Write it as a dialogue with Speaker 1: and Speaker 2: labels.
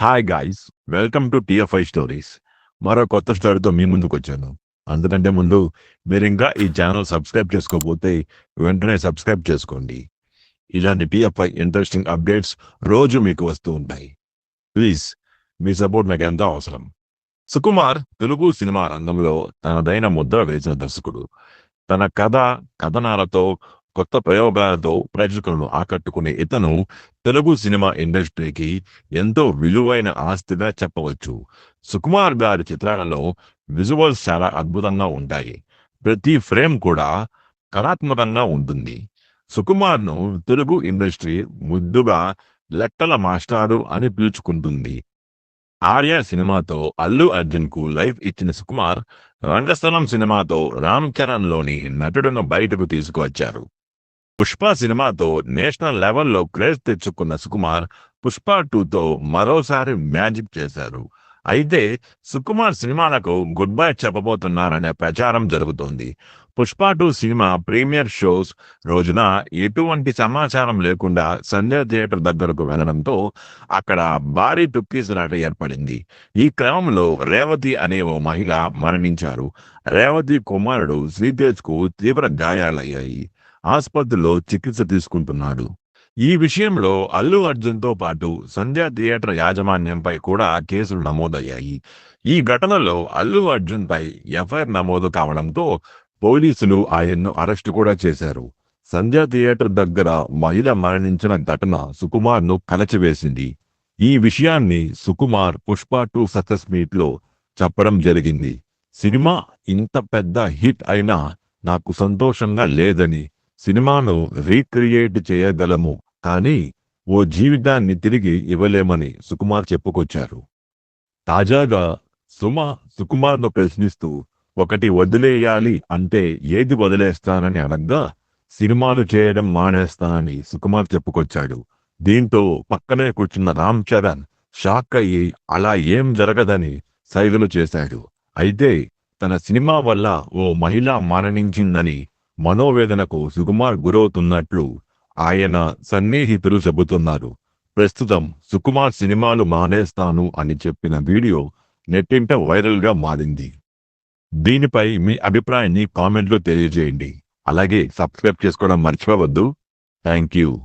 Speaker 1: Hi guys welcome to TFI stories మరో కొత్త స్టోరీతో మీ ముందుకు వచ్చాను. అందుకంటే ముందు మీరు ఇంకా ఈ ఛానల్ సబ్స్క్రైబ్ చేసుకోకపోతే వెంటనే సబ్స్క్రైబ్ చేసుకోండి. ఇలాంటి టిఎఫ్ఐ ఇంట్రెస్టింగ్ అప్డేట్స్ రోజు మీకు వస్తూ ఉంటాయి. ప్లీజ్ మీ సపోర్ట్ నాకు ఎంతో అవసరం. సుకుమార్ తెలుగు సినిమా రంగంలో తనదైన ముద్ర వేసిన దర్శకుడు. తన కథ కథనాలతో కొత్త ప్రయోగాలతో ప్రేక్షకులను ఆకట్టుకునే ఇతను తెలుగు సినిమా ఇండస్ట్రీకి ఎంతో విలువైన ఆస్తిగా చెప్పవచ్చు. సుకుమార్ గారి చిత్రాలలో విజువల్స్ చాలా అద్భుతంగా ఉంటాయి. ప్రతి ఫ్రేమ్ కూడా కళాత్మకంగా ఉంటుంది. సుకుమార్ను తెలుగు ఇండస్ట్రీ ముద్దుగా లెక్కల మాస్టారు అని పిలుచుకుంటుంది. ఆర్య సినిమాతో అల్లు అర్జున్కు లైఫ్ ఇచ్చిన సుకుమార్ రంగస్థలం సినిమాతో రామ్ చరణ్లోని నటుడును బయటకు తీసుకువచ్చారు. పుష్ప సినిమాతో నేషనల్ లెవెల్లో క్రేజ్ తెచ్చుకున్న సుకుమార్ పుష్ప టూతో మరోసారి మ్యాజిక్ చేశారు. అయితే సుకుమార్ సినిమాలకు గుడ్ బై చెప్పబోతున్నారనే ప్రచారం జరుగుతోంది. Pushpa two cinema premiere shows రోజున ఎటువంటి సమాచారం లేకుండా సంజయ్ థియేటర్ దగ్గరకు వెళ్ళడంతో అక్కడ భారీ తుక్కీసులాట ఏర్పడింది. ఈ క్రమంలో రేవతి అనే ఓ మహిళ మరణించారు. రేవతి కుమారుడు శ్రీతేజ్కు తీవ్ర గాయాలయ్యాయి. ఆసుపత్రిలో చికిత్స తీసుకుంటున్నాడు. ఈ విషయంలో అల్లు అర్జున్తో పాటు సంధ్యా థియేటర్ యాజమాన్యంపై కూడా కేసులు నమోదయ్యాయి. ఈ ఘటనలో అల్లు అర్జున్పై ఎఫ్ఐఆర్ నమోదు కావడంతో పోలీసులు ఆయన్ను అరెస్టు కూడా చేశారు. సంధ్యా థియేటర్ దగ్గర మహిళ మరణించిన ఘటన సుకుమార్ను కలచివేసింది. ఈ విషయాన్ని సుకుమార్ పుష్ప టూ సక్సెస్ మీట్లో చెప్పడం జరిగింది. సినిమా ఇంత పెద్ద హిట్ అయినా నాకు సంతోషంగా లేదని సినిమాను రీక్రియేట్ చేయగలము కానీ ఓ జీవితాన్ని తిరిగి ఇవ్వలేమని సుకుమార్ చెప్పుకొచ్చారు. తాజాగా సుమ సుకుమార్ను ప్రశ్నిస్తూ ఒకటి వదిలేయాలి అంటే ఏది వదిలేస్తానని అనగా సినిమాలు చేయడం మానేస్తానని సుకుమార్ చెప్పుకొచ్చాడు. దీంతో పక్కనే కూర్చున్న రామ్ చరణ్ షాక్ అయ్యి అలా ఏం జరగదని సైగలు చేశాడు. అయితే తన సినిమా వల్ల ఓ మహిళ మరణించిందని మనోవేదనకు సుకుమార్ గురవుతున్నట్లు ఆయన సన్నిహితులు చెబుతున్నారు. ప్రస్తుతం సుకుమార్ సినిమాలు మానేస్తాను అని చెప్పిన వీడియో నెట్టింట వైరల్గా మారింది. దీనిపై మీ అభిప్రాయాన్ని కామెంట్లో తెలియజేయండి. అలాగే సబ్స్క్రైబ్ చేసుకోవడం మర్చిపోవద్దు. Thank you.